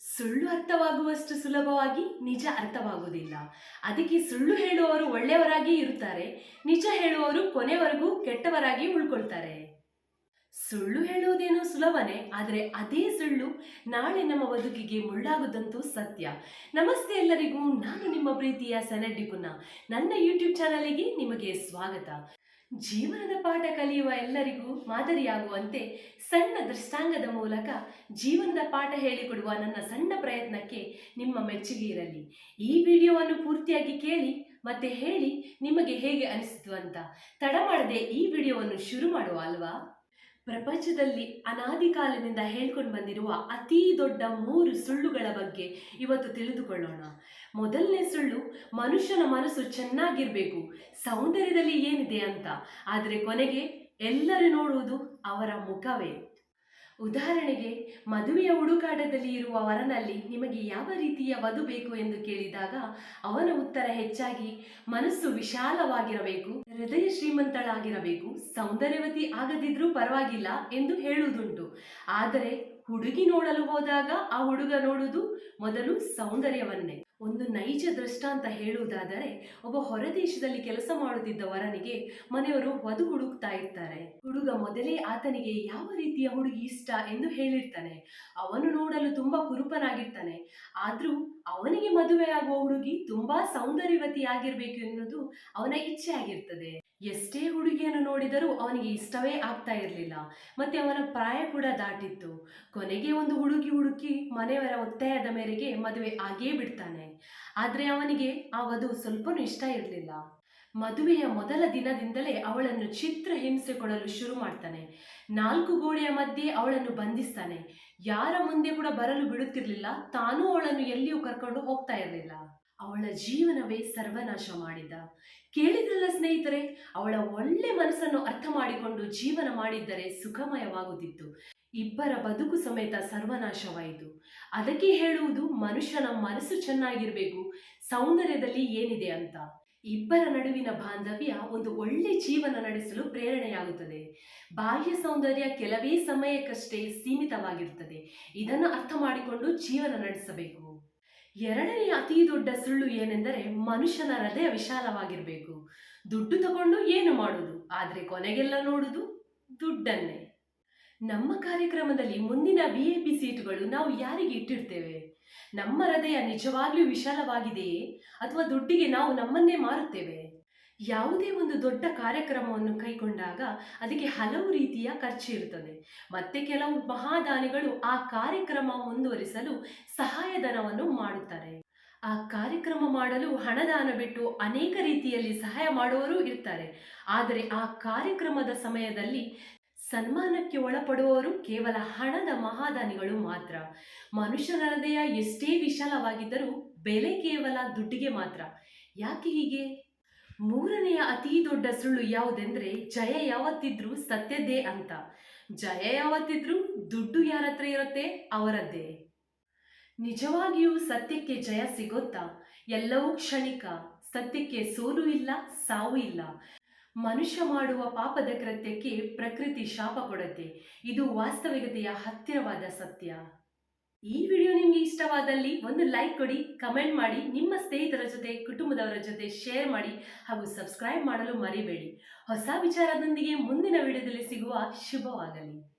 ಸುಳ್ಳು ಅರ್ಥವಾಗುವಷ್ಟು ಸುಲಭವಾಗಿ ನಿಜ ಅರ್ಥವಾಗುವುದಿಲ್ಲ. ಅದಕ್ಕೆ ಸುಳ್ಳು ಹೇಳುವವರು ಒಳ್ಳೆಯವರಾಗಿ ಇರುತ್ತಾರೆ, ನಿಜ ಹೇಳುವವರು ಕೊನೆವರೆಗೂ ಕೆಟ್ಟವರಾಗಿ ಉಳ್ಕೊಳ್ತಾರೆ. ಸುಳ್ಳು ಹೇಳುವುದೇನು ಸುಲಭನೇ, ಆದರೆ ಅದೇ ಸುಳ್ಳು ನಾಳೆ ನಮ್ಮ ಬದುಕಿಗೆ ಮುಳ್ಳಾಗುವುದಂತೂ ಸತ್ಯ. ನಮಸ್ತೆ ಎಲ್ಲರಿಗೂ, ನಾನು ನಿಮ್ಮ ಪ್ರೀತಿಯ ಕುನ್ನ ನನ್ನ ಯೂಟ್ಯೂಬ್ ಚಾನಲಿಗೆ ನಿಮಗೆ ಸ್ವಾಗತ. ಜೀವನದ ಪಾಠ ಕಲಿಯುವ ಎಲ್ಲರಿಗೂ ಮಾದರಿಯಾಗುವಂತೆ ಸಣ್ಣ ದೃಷ್ಟಾಂಗದ ಮೂಲಕ ಜೀವನದ ಪಾಠ ಹೇಳಿಕೊಡುವ ನನ್ನ ಸಣ್ಣ ಪ್ರಯತ್ನಕ್ಕೆ ನಿಮ್ಮ ಮೆಚ್ಚುಗೆ ಇರಲಿ. ಈ ವಿಡಿಯೋವನ್ನು ಪೂರ್ತಿಯಾಗಿ ಕೇಳಿ, ಮತ್ತೆ ಹೇಳಿ ನಿಮಗೆ ಹೇಗೆ ಅನಿಸಿತು ಅಂತ. ತಡ ಮಾಡದೆ ಈ ವಿಡಿಯೋವನ್ನು ಶುರು ಮಾಡುವ ಅಲ್ವಾ? ಪ್ರಪಂಚದಲ್ಲಿ ಅನಾದಿ ಕಾಲದಿಂದ ಹೇಳ್ಕೊಂಡು ಬಂದಿರುವ ಅತೀ ದೊಡ್ಡ ಮೂರು ಸುಳ್ಳುಗಳ ಬಗ್ಗೆ ಇವತ್ತು ತಿಳಿದುಕೊಳ್ಳೋಣ. ಮೊದಲನೇ ಸುಳ್ಳು, ಮನುಷ್ಯನ ಮನಸ್ಸು ಚೆನ್ನಾಗಿರಬೇಕು, ಸೌಂದರ್ಯದಲ್ಲಿ ಏನಿದೆ ಅಂತ. ಆದರೆ ಕೊನೆಗೆ ಎಲ್ಲರೂ ನೋಡುವುದು ಅವರ ಮುಖವೇ. ಉದಾಹರಣೆಗೆ, ಮದುವೆಯ ಹುಡುಕಾಟದಲ್ಲಿ ಇರುವ ವರನಲ್ಲಿ ನಿಮಗೆ ಯಾವ ರೀತಿಯ ವಧು ಬೇಕು ಎಂದು ಕೇಳಿದಾಗ, ಅವನ ಉತ್ತರ ಹೆಚ್ಚಾಗಿ, ಮನಸ್ಸು ವಿಶಾಲವಾಗಿರಬೇಕು, ಹೃದಯ ಶ್ರೀಮಂತಳಾಗಿರಬೇಕು, ಸೌಂದರ್ಯವತಿ ಆಗದಿದ್ರೂ ಪರವಾಗಿಲ್ಲ ಎಂದು ಹೇಳುವುದುಂಟು. ಆದರೆ, ಹುಡುಗಿ ನೋಡಲು ಹೋದಾಗ ಆ ಹುಡುಗ ನೋಡುವುದು ಮೊದಲು ಸೌಂದರ್ಯವನ್ನೇ. ಒಂದು ನೈಜ ದೃಷ್ಟಾಂತ ಹೇಳುವುದಾದರೆ, ಒಬ್ಬ ಹೊರದೇಶದಲ್ಲಿ ಕೆಲಸ ಮಾಡುತ್ತಿದ್ದ ವರನಿಗೆ ಮನೆಯವರು ವಧು ಹುಡುಕ್ತಾ ಇರ್ತಾರೆ. ಹುಡುಗ ಮೊದಲೇ ಆತನಿಗೆ ಯಾವ ರೀತಿಯ ಹುಡುಗಿ ಇಷ್ಟ ಎಂದು ಹೇಳಿರ್ತಾನೆ. ಅವನು ನೋಡಲು ತುಂಬಾ ಕುರುಪನಾಗಿರ್ತಾನೆ. ಆದ್ರೂ ಅವನಿಗೆ ಮದುವೆಯಾಗುವ ಹುಡುಗಿ ತುಂಬಾ ಸೌಂದರ್ಯವತಿ ಆಗಿರ್ಬೇಕು ಎನ್ನುವುದು ಅವನ ಇಚ್ಛೆ ಆಗಿರ್ತದೆ ಎಷ್ಟೇ ಹುಡುಗಿಯನ್ನು ನೋಡಿದರೂ ಅವನಿಗೆ ಇಷ್ಟವೇ ಆಗ್ತಾ ಇರಲಿಲ್ಲ. ಮತ್ತೆ ಅವನ ಪ್ರಾಯ ಕೂಡ ದಾಟಿತ್ತು. ಕೊನೆಗೆ ಒಂದು ಹುಡುಗಿ ಹುಡುಕಿ ಮನೆಯವರ ಒತ್ತಾಯದ ಮೇರೆಗೆ ಮದುವೆ ಆಗೇ ಬಿಡ್ತಾನೆ. ಆದರೆ ಅವನಿಗೆ ಆ ವಧು ಸ್ವಲ್ಪನೂ ಇಷ್ಟ ಇರಲಿಲ್ಲ. ಮದುವೆಯ ಮೊದಲ ದಿನದಿಂದಲೇ ಅವಳನ್ನು ಚಿತ್ರ ಹಿಂಸೆ ಕೊಡಲು ಶುರು ಮಾಡ್ತಾನೆ. ನಾಲ್ಕು ಗೋಡೆಯ ಮಧ್ಯೆ ಅವಳನ್ನು ಬಂಧಿಸ್ತಾನೆ. ಯಾರ ಮುಂದೆ ಕೂಡ ಬರಲು ಬಿಡುತ್ತಿರಲಿಲ್ಲ. ತಾನೂ ಅವಳನ್ನು ಎಲ್ಲಿಯೂ ಕರ್ಕೊಂಡು ಹೋಗ್ತಾ ಇರಲಿಲ್ಲ. ಅವಳ ಜೀವನವೇ ಸರ್ವನಾಶ ಮಾಡಿದ. ಕೇಳಿದ್ರಲ್ಲ ಸ್ನೇಹಿತರೆ, ಅವಳ ಒಳ್ಳೆ ಮನಸ್ಸನ್ನು ಅರ್ಥ ಮಾಡಿಕೊಂಡು ಜೀವನ ಮಾಡಿದ್ದರೆ ಸುಖಮಯವಾಗುತ್ತಿತ್ತು. ಇಬ್ಬರ ಬದುಕು ಸಮೇತ ಸರ್ವನಾಶವಾಯಿತು. ಅದಕ್ಕೆ ಹೇಳುವುದು, ಮನುಷ್ಯನ ಮನಸ್ಸು ಚೆನ್ನಾಗಿರ್ಬೇಕು, ಸೌಂದರ್ಯದಲ್ಲಿ ಏನಿದೆ ಅಂತ. ಇಬ್ಬರ ನಡುವಿನ ಬಾಂಧವ್ಯ ಒಂದು ಒಳ್ಳೆ ಜೀವನ ನಡೆಸಲು ಪ್ರೇರಣೆಯಾಗುತ್ತದೆ. ಬಾಹ್ಯ ಸೌಂದರ್ಯ ಕೆಲವೇ ಸಮಯಕ್ಕಷ್ಟೇ ಸೀಮಿತವಾಗಿರುತ್ತದೆ. ಇದನ್ನು ಅರ್ಥ ಮಾಡಿಕೊಂಡು ಜೀವನ ನಡೆಸಬೇಕು. ಎರಡನೆಯ ಅತಿ ದೊಡ್ಡ ಸುಳ್ಳು ಏನೆಂದರೆ ಮನುಷ್ಯನ ಹೃದಯ ವಿಶಾಲವಾಗಿರಬೇಕು. ದುಡ್ಡು ತಗೊಂಡು ಏನು ಮಾಡುವುದು ಆದರೆ ಕೊನೆಗೆಲ್ಲ ನೋಡುವುದು ದುಡ್ಡನ್ನೇ. ನಮ್ಮ ಕಾರ್ಯಕ್ರಮದಲ್ಲಿ ಮುಂದಿನ ವಿ ಎ ಪಿ ಸೀಟುಗಳು ನಾವು ಯಾರಿಗೆ ಇಟ್ಟಿರ್ತೇವೆ? ನಮ್ಮ ಹೃದಯ ನಿಜವಾಗ್ಲೂ ವಿಶಾಲವಾಗಿದೆಯೇ? ಅಥವಾ ದುಡ್ಡಿಗೆ ನಾವು ನಮ್ಮನ್ನೇ ಮಾರುತ್ತೇವೆ? ಯಾವುದೇ ಒಂದು ದೊಡ್ಡ ಕಾರ್ಯಕ್ರಮವನ್ನು ಕೈಗೊಂಡಾಗ ಅದಕ್ಕೆ ಹಲವು ರೀತಿಯ ಖರ್ಚು ಇರುತ್ತದೆ. ಮತ್ತೆ ಕೆಲವು ಮಹಾದಾನಿಗಳು ಆ ಕಾರ್ಯಕ್ರಮ ಮುಂದುವರಿಸಲು ಸಹಾಯಧನವನ್ನು ಮಾಡುತ್ತಾರೆ. ಆ ಕಾರ್ಯಕ್ರಮ ಮಾಡಲು ಹಣದಾನ ಬಿಟ್ಟು ಅನೇಕ ರೀತಿಯಲ್ಲಿ ಸಹಾಯ ಮಾಡುವವರು ಇರ್ತಾರೆ. ಆದರೆ ಆ ಕಾರ್ಯಕ್ರಮದ ಸಮಯದಲ್ಲಿ ಸನ್ಮಾನಕ್ಕೆ ಒಳಪಡುವವರು ಕೇವಲ ಹಣದ ಮಹಾದಾನಿಗಳು ಮಾತ್ರ. ಮನುಷ್ಯನ ಹೃದಯ ಎಷ್ಟೇ ವಿಶಾಲವಾಗಿದ್ದರೂ ಬೆಲೆ ಕೇವಲ ದುಡ್ಡಿಗೆ ಮಾತ್ರ. ಯಾಕೆ ಹೀಗೆ? ಮೂರನೆಯ ಅತಿ ದೊಡ್ಡ ಸುಳ್ಳು ಯಾವುದೆಂದ್ರೆ, ಜಯ ಯಾವತ್ತಿದ್ರೂ ಸತ್ಯದೇ ಅಂತ. ಜಯ ಯಾವತ್ತಿದ್ರು ದುಡ್ಡು ಯಾರ ಹತ್ರ ಇರುತ್ತೆ, ಅವರದ್ದೇ. ನಿಜವಾಗಿಯೂ ಸತ್ಯಕ್ಕೆ ಜಯ ಸಿಗುತ್ತಾ? ಎಲ್ಲವೂ ಕ್ಷಣಿಕ. ಸತ್ಯಕ್ಕೆ ಸೋಲು ಇಲ್ಲ, ಸಾವು ಇಲ್ಲ. ಮನುಷ್ಯ ಮಾಡುವ ಪಾಪದ ಕೃತ್ಯಕ್ಕೆ ಪ್ರಕೃತಿ ಶಾಪ ಕೊಡುತ್ತೆ. ಇದು ವಾಸ್ತವಿಕತೆಯ ಹತ್ತಿರವಾದ ಸತ್ಯ. ಈ ವಿಡಿಯೋ ನಿಮಗೆ ಇಷ್ಟವಾದಲ್ಲಿ ಒಂದು ಲೈಕ್ ಕೊಡಿ ಕಮೆಂಟ್ ಮಾಡಿ, ನಿಮ್ಮ ಸ್ನೇಹಿತರ ಜೊತೆ, ಕುಟುಂಬದವರ ಜೊತೆ ಶೇರ್ ಮಾಡಿ ಹಾಗೂ ಸಬ್ಸ್ಕ್ರೈಬ್ ಮಾಡಲು ಮರಿಬೇಡಿ. ಹೊಸ ವಿಚಾರದೊಂದಿಗೆ ಮುಂದಿನ ವಿಡಿಯೋದಲ್ಲಿ ಸಿಗುವ ಶುಭವಾಗಲಿ.